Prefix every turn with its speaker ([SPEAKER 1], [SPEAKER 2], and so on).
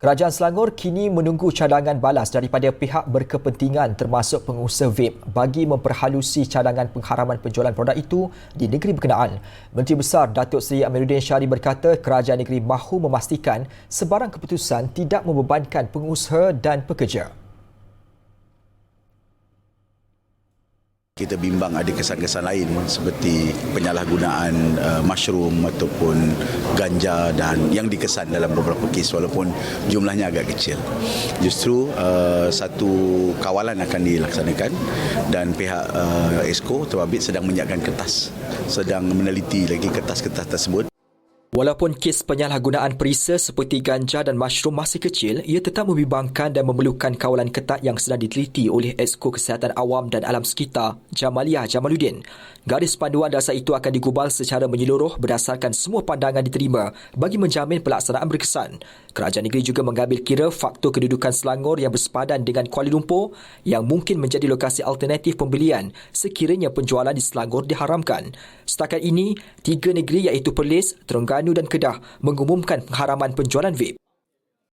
[SPEAKER 1] Kerajaan Selangor kini menunggu cadangan balas daripada pihak berkepentingan termasuk pengusaha vape bagi memperhalusi cadangan pengharaman penjualan produk itu di negeri berkenaan. Menteri Besar Datuk Seri Amiruddin Syari berkata kerajaan negeri mahu memastikan sebarang keputusan tidak membebankan pengusaha dan pekerja.
[SPEAKER 2] Kita bimbang ada kesan-kesan lain seperti penyalahgunaan uh, mushroom ataupun ganja dan yang dikesan dalam beberapa kes walaupun jumlahnya agak kecil. Justru uh, satu kawalan akan dilaksanakan dan pihak uh, ESCO terbabit sedang menyiapkan kertas sedang meneliti lagi kertas-kertas tersebut
[SPEAKER 1] Walaupun kes penyalahgunaan perisa seperti ganja dan mushroom masih kecil, ia tetap membimbangkan dan memerlukan kawalan ketat yang sedang diteliti oleh Esko Kesihatan Awam dan Alam Sekitar, Jamalia Jamaluddin. Garis panduan dasar itu akan digubal secara menyeluruh berdasarkan semua pandangan diterima bagi menjamin pelaksanaan berkesan. Kerajaan negeri juga mengambil kira faktor kedudukan Selangor yang bersepadan dengan Kuala Lumpur yang mungkin menjadi lokasi alternatif pembelian sekiranya penjualan di Selangor diharamkan. Setakat ini, tiga negeri iaitu Perlis, Terengganu dan Kedah mengumumkan pengharaman penjualan vape.